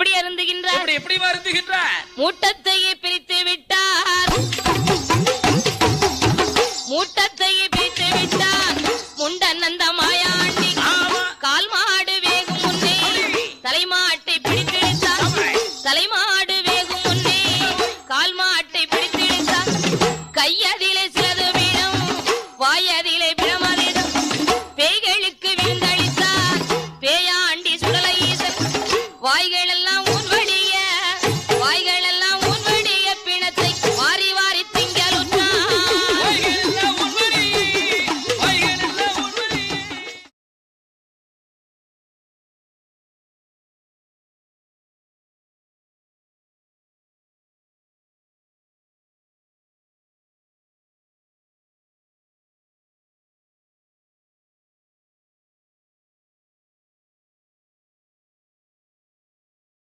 எப்படி அருந்துகின்றார்? எப்படி அருந்துகின்றார் மூட்டத்தையே பிரித்து விட்டார். மூட்டத்தையே பிரித்து விட்டார். முண்டன் அந்த மாயாண்டி கால் மாடு வேகும் முன்னே தலைமாட்டை பிடித்து இழுத்தார் தலைமா